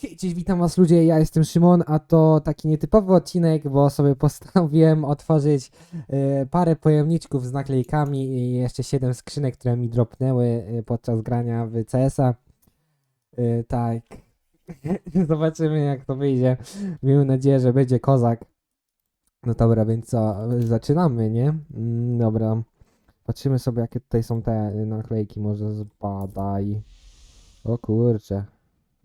Cześć, witam was ludzie, ja jestem Szymon, a to taki nietypowy odcinek, bo sobie postanowiłem otworzyć e, parę pojemniczków z naklejkami i jeszcze 7 skrzynek, które mi dropnęły e, podczas grania w CS-a. E, tak. Zobaczymy jak to wyjdzie. Miejmy nadzieję, że będzie kozak. No dobra, więc co, zaczynamy, nie? Mm, dobra. Patrzymy sobie jakie tutaj są te naklejki, może zbadaj. O kurczę.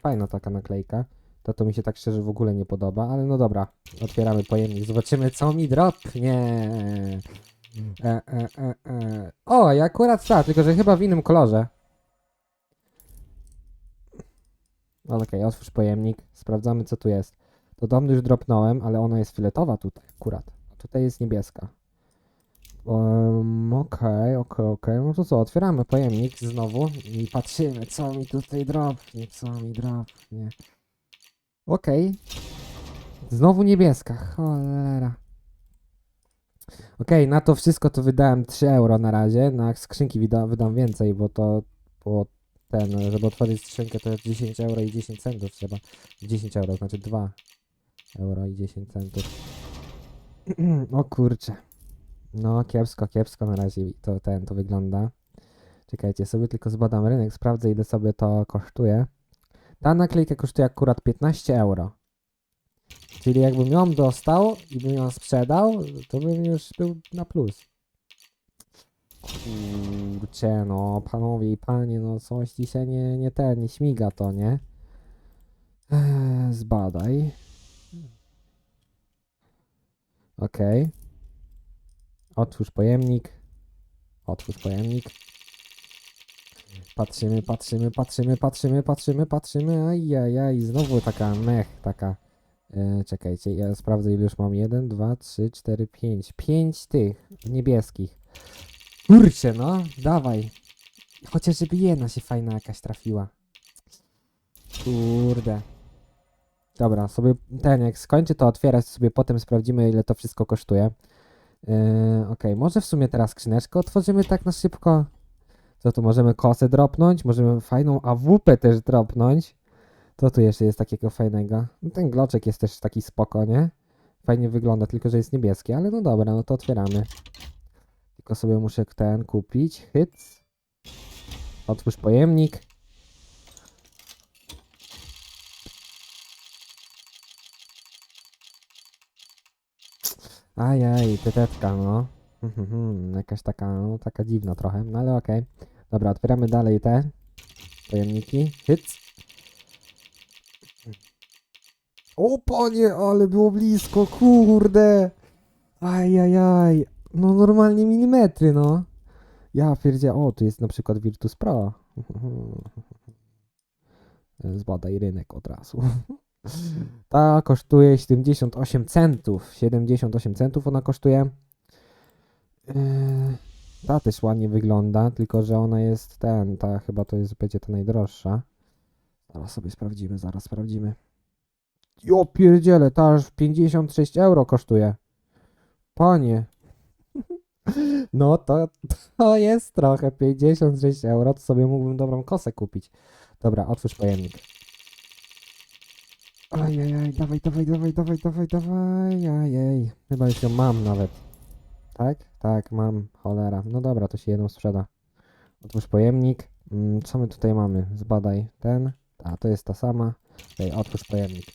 Fajna taka naklejka. To to mi się tak szczerze w ogóle nie podoba, ale no dobra. Otwieramy pojemnik, zobaczymy co mi dropnie. E, e, e, e. O, ja akurat tak, tylko że chyba w innym kolorze. No, Okej, otwórz pojemnik, sprawdzamy co tu jest. To dom już dropnąłem, ale ona jest filetowa tutaj akurat. Tutaj jest niebieska. Um, okej, okej, okej. No to co, otwieramy pojemnik znowu i patrzymy, co mi tutaj dropnie, co mi dropnie. Okej. Znowu niebieska, cholera. Okej, na to wszystko to wydałem 3 euro na razie. Na skrzynki wyda, wydam więcej, bo to bo ten, żeby otworzyć skrzynkę to jest 10 euro i 10 centów trzeba. 10 euro, znaczy 2 euro i 10 centów. o kurczę. No, kiepsko, kiepsko na razie to ten to wygląda. Czekajcie, sobie tylko zbadam rynek, sprawdzę ile sobie to kosztuje. Ta naklejka kosztuje akurat 15 euro. Czyli jakbym ją dostał i bym ją sprzedał, to bym już był na plus. Kurczę, no, panowie i panie, no coś dzisiaj nie, nie ten, nie śmiga to, nie? Eee, zbadaj. Okej. Otwórz pojemnik. Otwórz pojemnik. Patrzymy, patrzymy, patrzymy, patrzymy, patrzymy, patrzymy. Ajajaj, znowu taka mech, taka. E, czekajcie, ja sprawdzę ile już mam. Jeden, dwa, trzy, cztery, pięć. Pięć tych niebieskich. Kurczę, no, dawaj. Chociaż żeby jedna się fajna jakaś trafiła. Kurde. Dobra, sobie ten, jak skończę to otwierać, sobie potem sprawdzimy ile to wszystko kosztuje. Yy, Okej, może w sumie teraz skrzyneczkę otworzymy tak na szybko. Co tu możemy kosę dropnąć? Możemy fajną AWP też dropnąć. Co tu jeszcze jest takiego fajnego? No, ten gloczek jest też taki spoko, nie? Fajnie wygląda, tylko że jest niebieski, ale no dobra, no to otwieramy. Tylko sobie muszę ten kupić. Hyc. Otwórz pojemnik. Ajaj, tetetka, no. Jakaś taka, no, taka dziwna trochę, no ale okej. Dobra, otwieramy dalej te pojemniki. Hyc. O panie, ale było blisko, kurde. Ajajaj. No normalnie milimetry, no. Ja pierdzie, o, tu jest na przykład Virtus Pro. Zbadaj rynek od razu. Ta kosztuje 78 centów. 78 centów ona kosztuje. Yy, Ta też ładnie wygląda, tylko że ona jest ten, ta chyba to jest, będzie ta najdroższa. Zaraz sobie sprawdzimy, zaraz sprawdzimy. Jo pierdziele, ta aż 56 euro kosztuje. Panie. No to, to jest trochę, 56 euro, to sobie mógłbym dobrą kosę kupić. Dobra, otwórz pojemnik. Ajajaj, dawaj, dawaj, dawaj, dawaj, dawaj, dawaj, ajaj. Chyba już ją mam nawet. Tak? Tak, mam, cholera. No dobra, to się jedną sprzeda. Otwórz pojemnik. Mm, co my tutaj mamy? Zbadaj ten. A, to jest ta sama. Okej, otwórz pojemnik.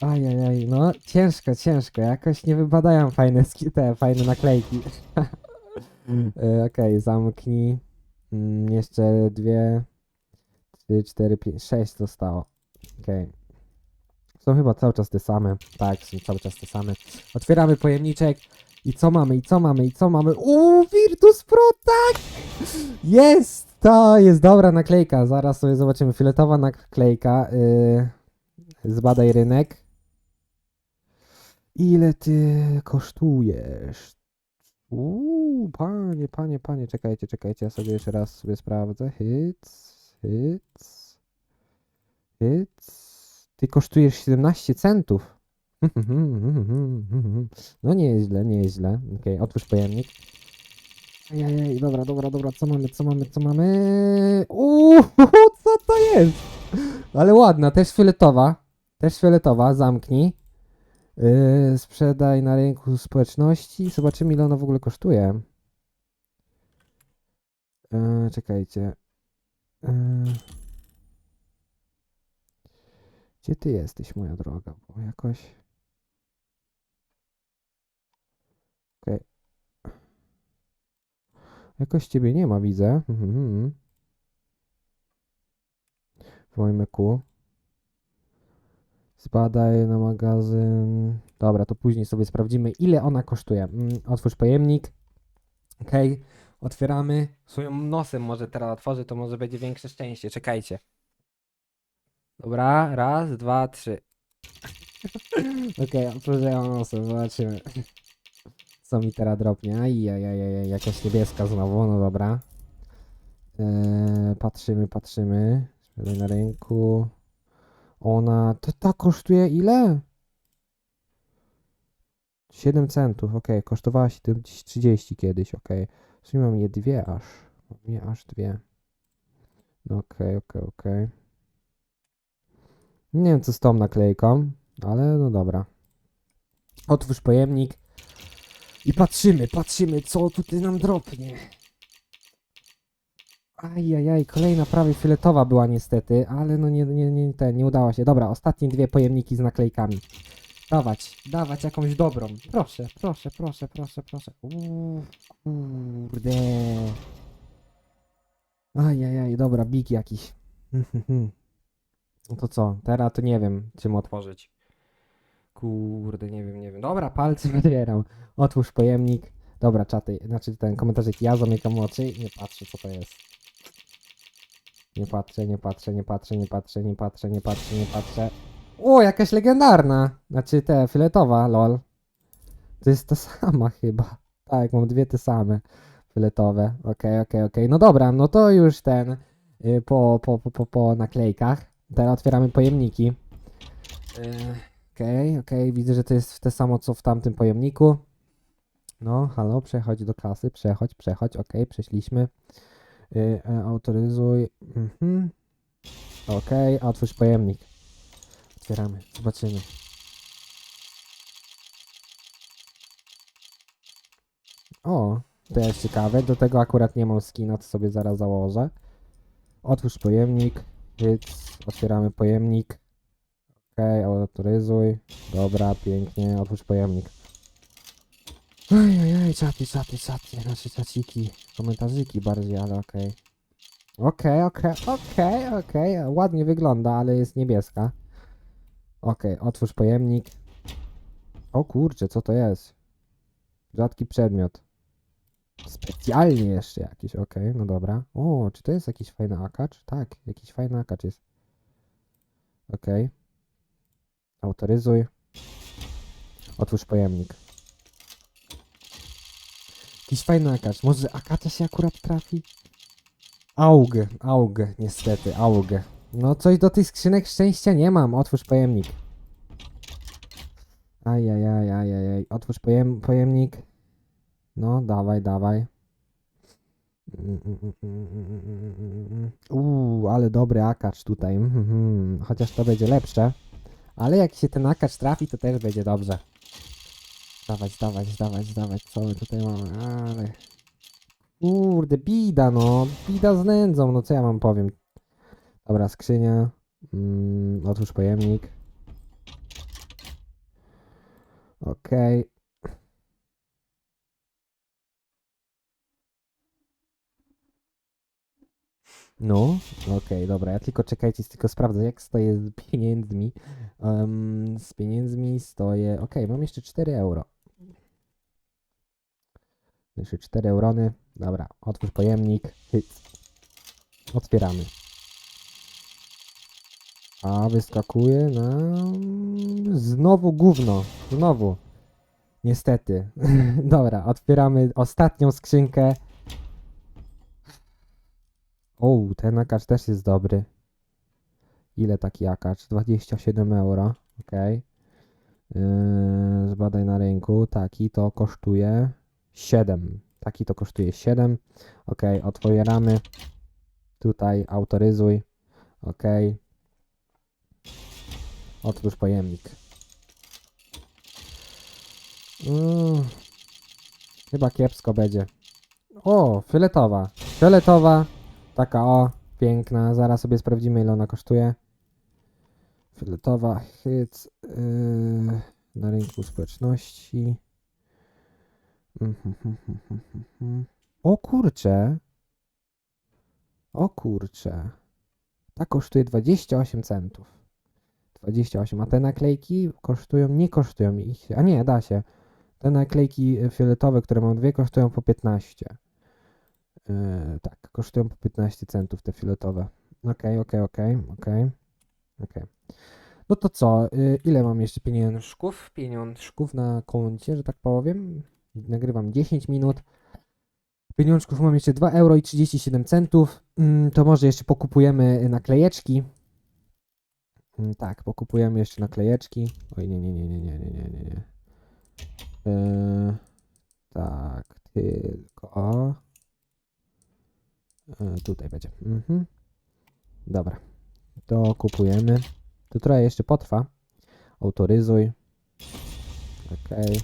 Ajajaj, no ciężko, ciężko. Jakoś nie wybadają fajne te fajne naklejki. E, Okej, zamknij. Mm, jeszcze dwie, trzy, cztery, pięć, sześć zostało. Okej. Są chyba cały czas te same. Tak, są cały czas te same. Otwieramy pojemniczek. I co mamy, i co mamy, i co mamy? Uuu, Virtus Pro, tak! Jest! To jest dobra naklejka. Zaraz sobie zobaczymy. Filetowa naklejka. Yy, zbadaj rynek. Ile ty kosztujesz? Uuu, panie, panie, panie, czekajcie, czekajcie, ja sobie jeszcze raz sobie sprawdzę. Hyc, hyc, hyc. Ty kosztujesz 17 centów. No nie jest źle, nie jest źle. Okej, otwórz pojemnik. Ejej, dobra, dobra, dobra, co mamy, co mamy, co mamy? Uuu, co to jest? Ale ładna, też fioletowa. Też fioletowa, zamknij. Yy, sprzedaj na rynku społeczności. Zobaczymy, ile ona w ogóle kosztuje. Yy, czekajcie. Yy. Gdzie ty jesteś, moja droga? Bo jakoś. Okej. Jakoś ciebie nie ma, widzę. Mhm. W moim eku. Zbadaj na magazyn. Dobra, to później sobie sprawdzimy, ile ona kosztuje. Mm, otwórz pojemnik. Ok, otwieramy. Swoim nosem może teraz otworzę, to może będzie większe szczęście. Czekajcie. Dobra, raz, dwa, trzy. Okej, otworzę nosem, zobaczymy. Co mi teraz dropnie? Ajajajaj, jakaś niebieska znowu, no dobra. Eee, patrzymy, patrzymy. Sprzedaj na rynku. Ona. To ta kosztuje ile? 7 centów, ok. Kosztowała się tym gdzieś 30 kiedyś, ok. Sumie mam dwie aż. Mam je aż dwie. No okej, okej, okej. Nie wiem co z tą naklejką, ale no dobra. Otwórz pojemnik. I patrzymy, patrzymy, co tutaj nam dropnie. Ajajaj, kolejna prawie fioletowa była niestety, ale no nie, nie, nie, ten, nie udało się. Dobra, ostatnie dwie pojemniki z naklejkami. Dawać, dawać jakąś dobrą. Proszę, proszę, proszę, proszę, proszę. Uuu, kurde. Ajajaj, dobra, big jakiś. No to co, teraz to nie wiem, czym otworzyć. Kurde, nie wiem, nie wiem. Dobra, palce otwieram. Otwórz pojemnik. Dobra, czaty, znaczy ten komentarzyk, ja zamykam oczy, nie patrzę co to jest. Nie patrzę, nie patrzę, nie patrzę, nie patrzę, nie patrzę, nie patrzę, nie patrzę. O, jakaś legendarna! Znaczy te, filetowa, lol. To jest ta sama chyba. Tak, mam dwie te same. Filetowe. Okej, okej, okej. No dobra, no to już ten y, po, po, po, po, po naklejkach. Teraz otwieramy pojemniki. Y, Okej, okej, widzę, że to jest te samo co w tamtym pojemniku. No, halo, przechodź do kasy, przechodź, przechodź, okej, przeszliśmy. Y, e, autoryzuj. Mhm. Okej, otwórz pojemnik. Otwieramy, zobaczymy. O, to jest ciekawe. Do tego akurat nie mam skina, to sobie zaraz założę. Otwórz pojemnik. Hyc, otwieramy pojemnik. Okej, autoryzuj. Dobra, pięknie, otwórz pojemnik. Ojej, czaty, czaty, czaty, znaczy czaciki, komentarzyki bardziej, ale okej. Okej, okej, okej, okej, ładnie wygląda, ale jest niebieska. Okej, otwórz pojemnik. O kurczę, co to jest? Rzadki przedmiot. Specjalnie jeszcze jakiś, okej, no dobra. O, czy to jest jakiś fajny akacz? Tak, jakiś fajny akacz jest. Okej. Autoryzuj. Otwórz pojemnik. Jakiś fajny akacz. Może akacza się akurat trafi? Aug, aug, niestety, aug. No coś do tych skrzynek szczęścia nie mam. Otwórz pojemnik. Ajajaj, ajajaj. Otwórz pojem, pojemnik. No, dawaj, dawaj. Uuu, ale dobry akacz tutaj. Mhm, Chociaż to będzie lepsze. Ale jak się ten akacz trafi, to też będzie dobrze. Dawać, dawać, dawać, dawać. Co my tutaj mamy? Ale... Kurde, bida no. Bida z nędzą, no co ja wam powiem. Dobra, skrzynia. Mm, otwórz pojemnik. Okej. No, okej, dobra, ja tylko czekajcie, tylko sprawdzę, jak stoję z pieniędzmi. Em, z pieniędzmi stoję. Okej, mam jeszcze 4 euro. Jeszcze 4 eurony. Dobra, otwórz pojemnik. Hyc. Otwieramy. A wyskakuje nam znowu gówno. Znowu. Niestety. Dobra, otwieramy ostatnią skrzynkę. O, ten akacz też jest dobry. Ile taki akacz? 27 euro. Okej. Yy, zbadaj na rynku. Taki to kosztuje 7. Taki to kosztuje 7. Ok, otwieramy. Tutaj autoryzuj. Ok. Otwórz pojemnik. Mm, chyba kiepsko będzie. O, fioletowa. Fioletowa. Taka o, piękna. Zaraz sobie sprawdzimy ile ona kosztuje. Fioletowa hit yy, na rynku społeczności. Mhm, mhm, mhm. O kurcze. O kurcze. Ta kosztuje 28 centów. 28. A te naklejki kosztują, nie kosztują ich. A nie, da się. Te naklejki fioletowe, które mam dwie, kosztują po 15. Yy, tak, kosztują po 15 centów te fioletowe. Okej, okej, okej, okej. Okej. No to co? y, ile mam jeszcze pieniążków? Pieniążków na koncie, że tak powiem. Nagrywam 10 minut. Pieniążków mam jeszcze 2 euro i 37 centów. Mm, To może jeszcze pokupujemy naklejeczki. Mm, Tak, pokupujemy jeszcze naklejeczki. Oj, nie, nie, nie, nie, nie, nie, nie, nie, nie. Yy, tak, tylko. Yy, tutaj będzie. Mhm. Dobra. To kupujemy. To trochę jeszcze potrwa. Autoryzuj. Okej.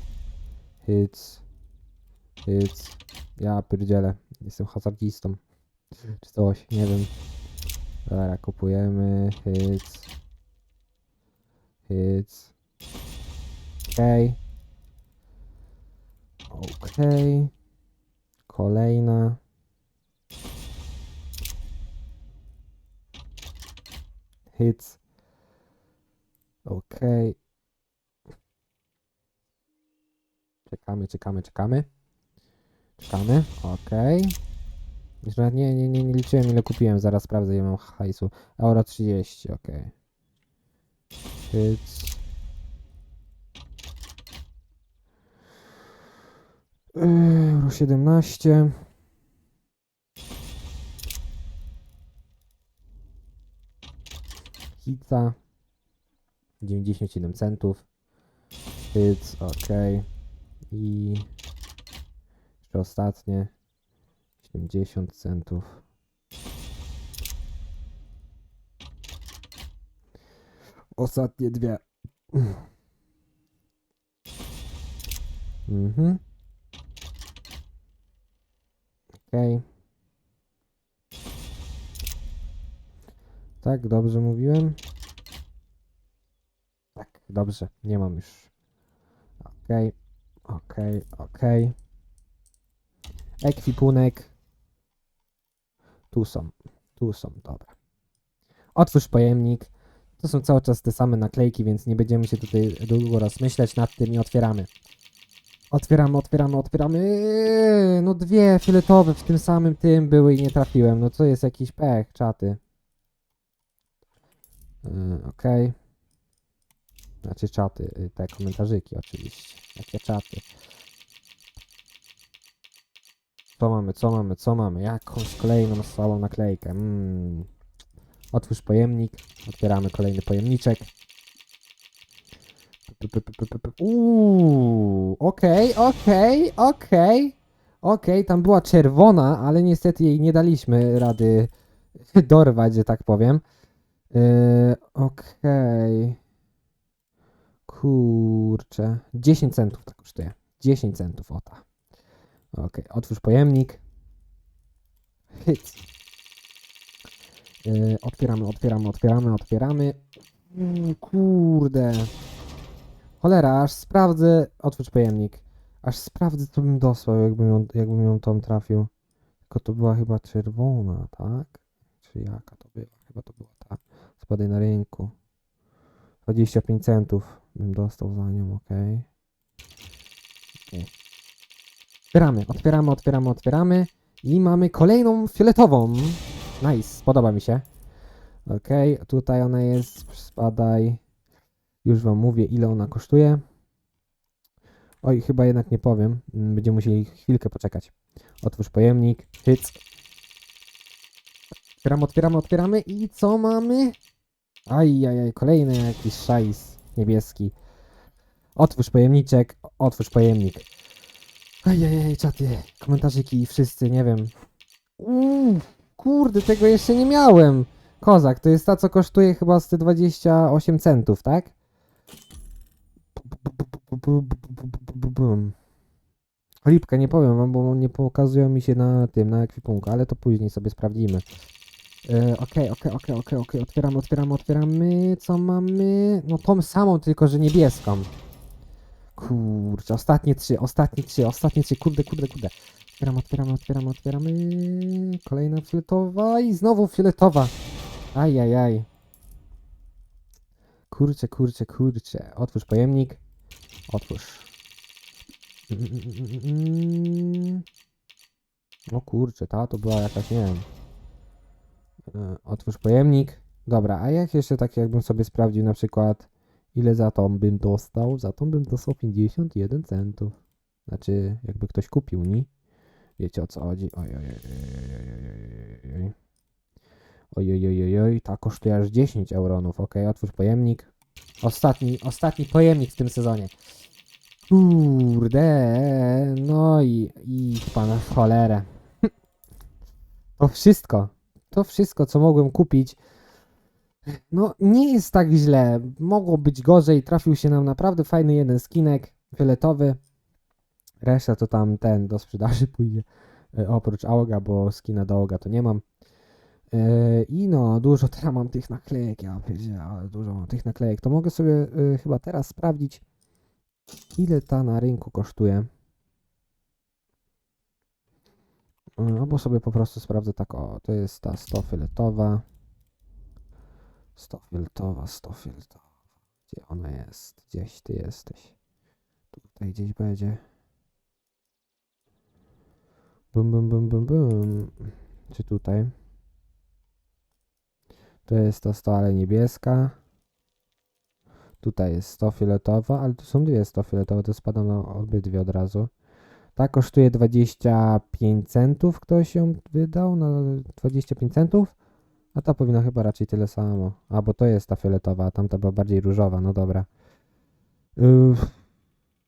Hits. Hits. Ja pierdzielę. Jestem hazardzistą. Czy coś, nie wiem. Dobra, kupujemy. Hits. Hits. Okej. Okej. Kolejna. Hits. Okej. Czekamy, czekamy, czekamy. Czekamy. Jeszcze Nie, nie, nie, nie liczyłem ile kupiłem, zaraz sprawdzę ile mam hajsu. Euro 30, okej. Hits. Euro 17. Hitsa. 97 centów. Hits, ok. I jeszcze ostatnie 70 centów. Ostatnie dwie. Mhm. Okej. Tak, dobrze mówiłem. Tak, dobrze, nie mam już. Okej, okej, okej. Ekwipunek. Tu są, tu są, dobra. Otwórz pojemnik. To są cały czas te same naklejki, więc nie będziemy się tutaj długo rozmyślać nad tym i otwieramy. Otwieramy, otwieramy, otwieramy. No dwie fioletowe w tym samym tym były i nie trafiłem. No to jest jakiś pech, czaty. Yy, Okej. Znaczy czaty, y, te komentarzyki oczywiście. Jakie czaty. Co mamy, co mamy, co mamy? Jakąś kolejną słabą naklejkę. Mm. Otwórz pojemnik. Otwieramy kolejny pojemniczek. Okej, okej, okej. Okej, tam była czerwona, ale niestety jej nie daliśmy rady dorwać, że tak powiem. Yy, okej. Kurczę. 10 centów to kosztuje. 10 centów, o ta. Okej, otwórz pojemnik. Hyc. Yy, otwieramy, otwieramy, otwieramy, otwieramy. Mm, kurde. Cholera, aż sprawdzę. Otwórz pojemnik. Aż sprawdzę, co bym dostał, jakbym ją, jakbym ją tam trafił. Tylko to była chyba czerwona, tak? Czy jaka to była? Chyba to była. Spadaj na rynku. 25 centów bym dostał za nią, okej. Okej. Otwieramy, otwieramy, otwieramy, otwieramy. I mamy kolejną fioletową. Nice, podoba mi się. Okej, tutaj ona jest. Spadaj. Już wam mówię, ile ona kosztuje. Oj, chyba jednak nie powiem. Mm, Będziemy musieli chwilkę poczekać. Otwórz pojemnik. Hyc. Otwieramy, otwieramy, otwieramy. I co mamy? Ajajaj, kolejny jakiś szajs niebieski. Otwórz pojemniczek, otwórz pojemnik. Ajajaj, czaty, komentarzyki, wszyscy, nie wiem. Uuu, kurde, tego jeszcze nie miałem. Kozak, to jest ta, co kosztuje chyba z te 28 centów, tak? Lipka, nie powiem wam, bo nie pokazują mi się na tym, na ekwipunku, ale to później sobie sprawdzimy. E, Okej, okej, okej, okej, okej, otwieramy, otwieramy, otwieramy, co mamy? No tą samą, tylko że niebieską. Kurczę, ostatnie trzy, ostatnie trzy, ostatnie trzy, kurde, kurde, kurde. Otwieramy, otwieramy, otwieramy, otwieramy. Kolejna fioletowa i znowu fioletowa. Ajajaj. Kurczę, kurczę, kurczę. Otwórz pojemnik. Otwórz. Mm, mm, mm, mm. O kurczę, ta to była jakaś, nie wiem. E, Otwórz pojemnik. Dobra, a jak jeszcze tak jakbym sobie sprawdził na przykład ile za tą bym dostał? Za tą bym dostał 51 centów. Znaczy, jakby ktoś kupił, nie? Wiecie o co chodzi? Oj, oj, oj, oj, oj, oj, oj, oj, oj. Ta kosztuje aż 10 euronów. Ok, otwórz pojemnik. Ostatni, ostatni pojemnik w tym sezonie. Kurde, no i, i pana cholerę. To wszystko. To wszystko, co mogłem kupić. No, nie jest tak źle. Mogło być gorzej. Trafił się nam naprawdę fajny jeden skinek, fioletowy. Reszta to tam ten do sprzedaży pójdzie. E, oprócz Auga, bo skina do Auga to nie mam. E, I no, dużo teraz mam tych naklejek. Ja ale dużo mam tych naklejek. To mogę sobie e, chyba teraz sprawdzić, ile ta na rynku kosztuje. E, Albo sobie po prostu sprawdzę tak, o, to jest ta 100 fioletowa. 100 fioletowa, 100 fioletowa. Gdzie ona jest? Gdzieś ty jesteś. Tutaj gdzieś będzie. Bum, bum, bum, bum, bum. Czy tutaj? To jest ta 100, ale niebieska. Tutaj jest 100 fioletowa, ale tu są dwie 100 fioletowe, to spadam na obydwie od razu. Ta kosztuje 25 centów, ktoś ją wydał na 25 centów, a ta powinna chyba raczej tyle samo. A, bo to jest ta fioletowa, a tamta była bardziej różowa, no dobra. Uff.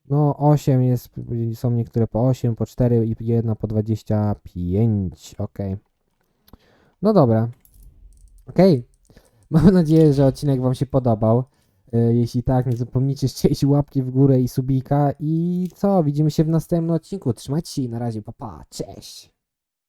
No 8 jest, są niektóre po 8, po 4 i jedna po 25, ok. No dobra. Okej. Mam nadzieję, że odcinek Wam się podobał. E, Jeśli tak, nie zapomnijcie strzelić łapki w górę i subika. I co? Widzimy się w następnym odcinku. Trzymajcie się i na razie, papa. Pa. Cześć!